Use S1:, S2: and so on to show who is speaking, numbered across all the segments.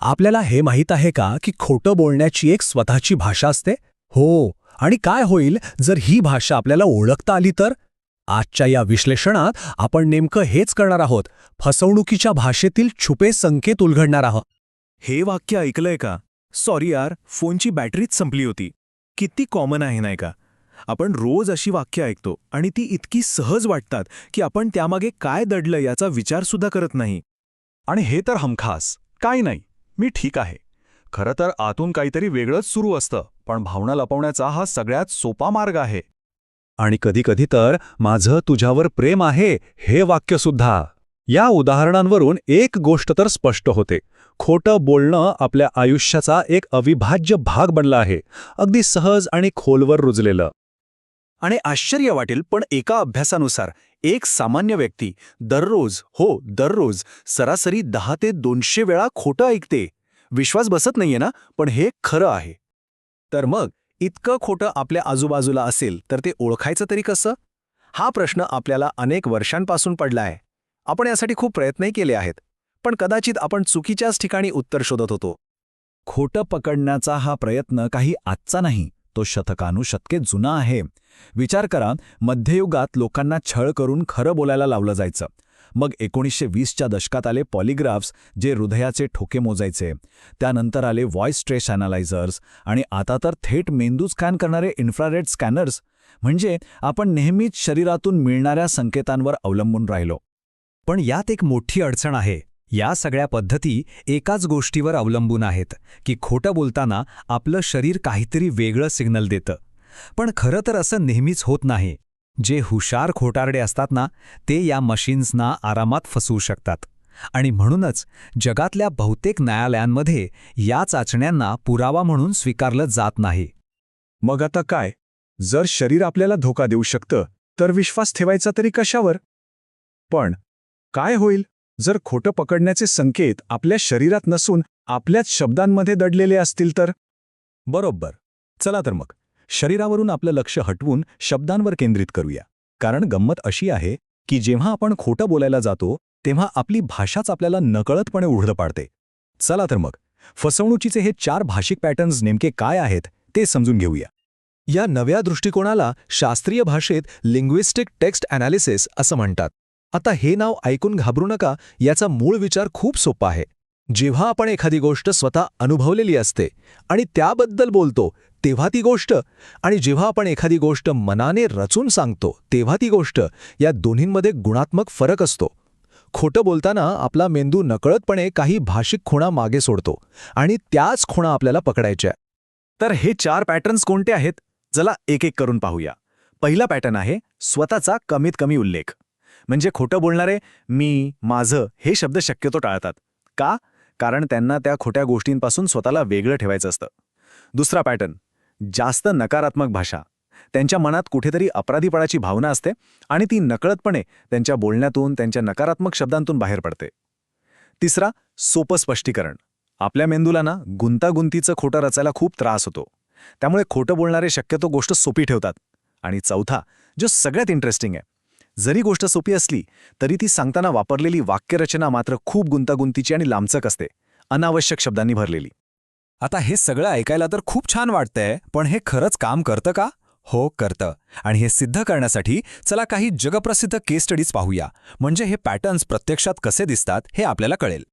S1: आपल्याला हे माहीत आहे का की खोटं बोलण्याची एक स्वतःची भाषा असते? हो. आणि काय होईल जर ही भाषा आपल्याला ओळखता आली तर? आजच्या या विश्लेषणात आपण नेमकं हेच करणार आहोत. फसवणुकीच्या भाषेतील छुपे संकेत उलगडणार आहोत.
S2: हे वाक्य ऐकलंय का? सॉरी यार फोनची बॅटरीच संपली होती. किती कॉमन आहे नाही का? आपण रोज अशी वाक्य ऐकतो आणि ती इतकी सहज वाटतात की आपण त्यामागे काय दडलं याचा विचारसुद्धा करत नाही.
S3: आणि हे तर हमखास. काय नाही. मी ठीक आहे. खरं तर आतून काहीतरी वेगळंच सुरू असतं पण भावना लपवण्याचा हा सगळ्यात सोपा मार्ग आहे. आणि कधीकधी तर माझं तुझ्यावर प्रेम आहे हे वाक्यसुद्धा. या उदाहरणांवरून एक गोष्ट तर स्पष्ट होते. खोटं बोलणं आपल्या आयुष्याचा एक अविभाज्य भाग बनला आहे. अगदी सहज आणि खोलवर रुजलेलं.
S2: आणि आश्चर्य वाटेल पण एका अभ्यासानुसार एक सामान्य व्यक्ती दररोज हो दररोज सरासरी दहा ते दोनशे वेळा खोटं ऐकते. विश्वास बसत नाहीये ना पण हे खरं आहे. तर मग इतकं खोटं आपल्या आजूबाजूला असेल तर ते ओळखायचं तरी कसं? हा प्रश्न आपल्याला अनेक वर्षांपासून पडला आहे आपण यासाठी खूप प्रयत्नही केले आहेत पण कदाचित आपण चुकीच्याच ठिकाणी उत्तर शोधत होतो. खोटं पकडण्याचा हा प्रयत्न काही आजचा नाही. तो शतकानुशतके जुना आहे. विचार करा मध्ययुगात लोकांना छळ करून खरं बोलायला लावलं जायचं. मग एकोणीसशे वीसच्या दशकात आले पॉलिग्राफ्स जे हृदयाचे ठोके मोजायचे. त्यानंतर आले व्हॉइस स्ट्रेस अॅनालायझर्स आणि आता तर थेट मेंदू स्कॅन करणारे इन्फ्रारेड स्कॅनर्स. म्हणजे आपण नेहमीच शरीरातून मिळणाऱ्या संकेतांवर अवलंबून राहिलो.
S4: पण यात एक मोठी अडचण आहे. या सगळ्या पद्धती एकाच गोष्टीवर अवलंबून आहेत की खोटं बोलताना आपलं शरीर काहीतरी वेगळं सिग्नल देतं. पण खरं तर असं नेहमीच होत नाही. जे हुशार खोटारडे असतात ना ते या मशीन्सना आरामात फसवू शकतात. आणि म्हणूनच जगातल्या बहुतेक न्यायालयांमध्ये या चाचण्यांना पुरावा म्हणून स्वीकारलं जात नाही.
S3: मग आता काय? जर शरीर आपल्याला धोका देऊ शकतं तर विश्वास ठेवायचा तरी कशावर? पण काय होईल? जर खोटं पकडण्याचे संकेत आपल्या शरीरात नसून आपल्याच शब्दांमध्ये दडलेले असतील तर?
S2: बरोबर. चला तर मग. शरीरावरून आपलं लक्ष हटवून शब्दांवर केंद्रित करूया. कारण गंमत अशी आहे की जेव्हा आपण खोटं बोलायला जातो तेव्हा आपली भाषाच आपल्याला नकळतपणे उघडं पाडते. चला तर मग. फसवणुकीचे हे चार भाषिक पॅटर्न्स नेमके काय आहेत ते समजून घेऊया. या नव्या दृष्टिकोनाला शास्त्रीय भाषेत लिंग्विस्टिक टेक्स्ट ॲनालिसिस असं म्हणतात. आता हे नाव ऐकून घाबरू नका याचा मूळ विचार खूप सोपा आहे. जेव्हा आपण एखादी गोष्ट स्वतः अनुभवलेली असते आणि त्याबद्दल बोलतो तेव्हा ती गोष्ट आणि जेव्हा आपण एखादी गोष्ट मनाने रचून सांगतो तेव्हा ती गोष्ट या दोन्हींमध्ये गुणात्मक फरक असतो. खोटं बोलताना आपला मेंदू नकळतपणे काही भाषिक खुणा मागे सोडतो आणि त्याच खुणा आपल्याला पकडायच्या. तर हे चार पॅटर्न्स कोणते आहेत? चला एक एक करून पाहूया. पहिला पॅटर्न आहे स्वतःचा कमीत कमी उल्लेख. म्हणजे खोटं बोलणारे मी माझं हे शब्द शक्यतो टाळतात. का? कारण त्यांना त्या खोट्या गोष्टींपासून स्वतःला वेगळं ठेवायचं असतं. दुसरा पॅटर्न जास्त नकारात्मक भाषा. त्यांच्या मनात कुठेतरी अपराधीपणाची भावना असते आणि ती नकळतपणे त्यांच्या बोलण्यातून त्यांच्या नकारात्मक शब्दांतून बाहेर पडते. तिसरा सोपं स्पष्टीकरण. आपल्या मेंदूला ना गुंतागुंतीचं खोटं रचायला खूप त्रास होतो. त्यामुळे खोटं बोलणारे शक्यतो गोष्ट सोपी ठेवतात. आणि चौथा जो सगळ्यात इंटरेस्टिंग आहे जरी गोष्ट सोपी असली तरी ती सांगताना वापरलेली वाक्यरचना मात्र खूप गुंतागुंतीची आणि लांबचक असते अनावश्यक शब्दांनी भरलेली. आता हे सगळं ऐकायला तर खूप छान वाटतंय पण हे खरंच काम करतं का? हो करतं. आणि हे सिद्ध करण्यासाठी चला काही जगप्रसिद्ध केस स्टडीज पाहूया. म्हणजे हे पॅटर्न्स प्रत्यक्षात कसे दिसतात हे आपल्याला कळेल.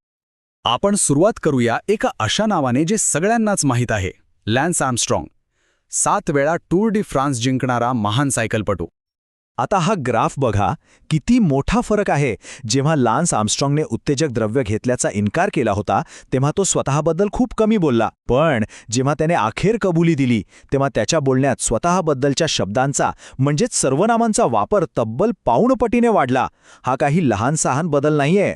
S2: आपण सुरुवात करूया एका अशा नावाने जे सगळ्यांनाच माहीत आहे लॅन्स आर्मस्ट्रॉंग सात वेळा टूर डी फ्रान्स जिंकणारा महान सायकलपटू आता हा ग्राफ बघा किती मोठा फरक आहे. जेव्हा लान्स आर्मस्ट्रॉंगने उत्तेजक द्रव्य घेतल्याचा इन्कार केला होता तेव्हा तो स्वतःबद्दल खूप कमी बोलला. पण जेव्हा त्याने अखेर कबुली दिली तेव्हा त्याच्या बोलण्यात स्वतःबद्दलच्या शब्दांचा म्हणजेच सर्वनामांचा वापर तब्बल पाऊणपटीने वाढला. हा काही लहान सहान बदल नाहीये.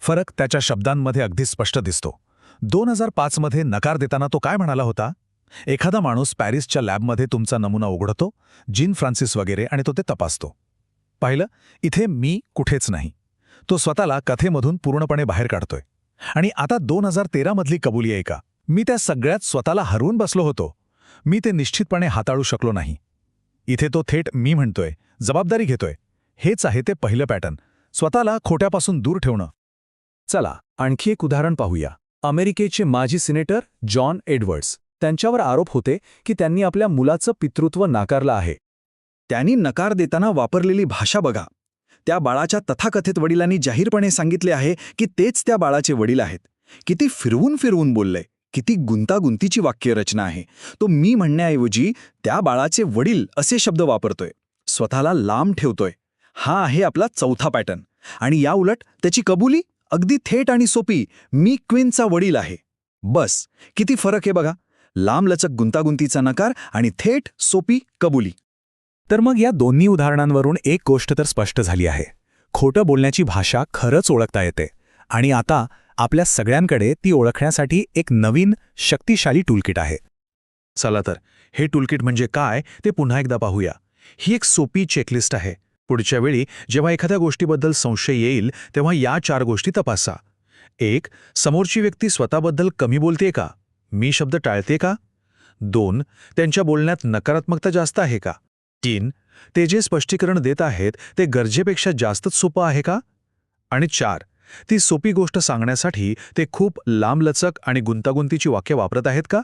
S2: फरक त्याच्या शब्दांमध्ये अगदी स्पष्ट दिसतो. दोन हजार पाचमध्ये नकार देताना तो काय म्हणाला होता? एखादा माणूस पॅरिसच्या लॅबमध्ये तुमचा नमुना उघडतो जीन फ्रान्सिस वगैरे आणि तो ते तपासतो. पाहिलं? इथे मी कुठेच नाही. तो स्वतःला कथेमधून पूर्णपणे बाहेर काढतोय. आणि आता दोन हजार तेरामधली कबुली आहे का? मी त्या सगळ्यात स्वतःला हरवून बसलो होतो. मी ते निश्चितपणे हाताळू शकलो नाही. इथे तो थेट मी म्हणतोय जबाबदारी घेतोय. हेच आहे ते पहिलं पॅटर्न. स्वतःला खोट्यापासून दूर ठेवणं. चला आणखी एक उदाहरण पाहूया. अमेरिकेचे माजी सिनेटर जॉन एडवर्ड्स. त्यांच्यावर आरोप होते की त्यांनी आपल्या मुलाचं पितृत्व नाकारलं आहे. त्यांनी नकार देताना वापरलेली भाषा बघा. त्या बाळाच्या तथाकथित वडिलांनी जाहीरपणे सांगितले आहे की तेच त्या बाळाचे वडील आहेत. किती फिरवून फिरवून बोललंय किती गुंतागुंतीची वाक्यरचना आहे. तो मी म्हणण्याऐवजी त्या बाळाचे वडील असे शब्द वापरतोय. स्वतःला लांब ठेवतोय. हा आहे आपला चौथा पॅटर्न. आणि या उलट त्याची कबुली अगदी थेट आणि सोपी मी क्वीनचा वडील आहे. बस. किती फरक आहे बघा. लांबलचक गुंतागुंतीचा नकार आणि थेट सोपी कबुली.
S1: तर मग या दोन्ही उदाहरणांवरून एक गोष्ट तर स्पष्ट झाली आहे. खोटं बोलण्याची भाषा खरंच ओळखता येते आणि आता आपल्या सगळ्यांकडे ती ओळखण्यासाठी एक नवीन शक्तिशाली टूलकिट आहे.
S3: चला तर हे टूलकिट म्हणजे काय ते पुन्हा एकदा पाहूया. ही एक सोपी चेकलिस्ट आहे. पुढच्या वेळी जेव्हा एखाद्या गोष्टीबद्दल संशय येईल तेव्हा या चार गोष्टी तपासा. एक समोरची व्यक्ती स्वतःबद्दल कमी बोलते का? मी शब्द टाळते का? दोन त्यांच्या बोलण्यात नकारात्मकता जास्त आहे का? तीन ते जे स्पष्टीकरण देत आहेत ते गरजेपेक्षा जास्तच सोपं आहे का? आणि चार ती सोपी गोष्ट सांगण्यासाठी ते खूप लांबलचक आणि गुंतागुंतीची वाक्य वापरत आहेत का?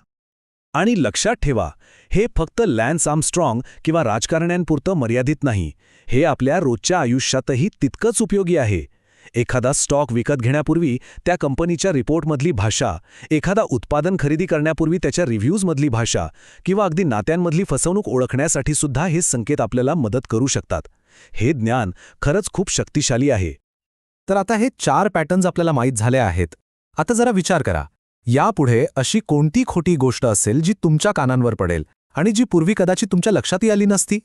S1: आणि लक्षात ठेवा हे फक्त लॅन्स आर्मस्ट्रॉंग किंवा राजकारण्यांपुरतं मर्यादित नाही. हे आपल्या रोजच्या आयुष्यातही तितकंच उपयोगी आहे. एखादा स्टॉक विकत घेण्यापूर्वी त्या कंपनीच्या रिपोर्टमधली भाषा एखादा उत्पादन खरेदी करण्यापूर्वी त्याच्या रिव्ह्यूजमधली भाषा किंवा अगदी नात्यांमधली फसवणूक ओळखण्यासाठी सुद्धा हे संकेत आपल्याला मदत करू शकतात. हे ज्ञान खरंच खूप शक्तिशाली आहे. तर आता हे चार पॅटर्न्स आपल्याला माहीत झाले आहेत. आता जरा विचार करा. यापुढे अशी कोणती खोटी गोष्ट असेल जी तुमच्या कानांवर पडेल आणि जी पूर्वी कदाचित तुमच्या लक्षातही आली नसती?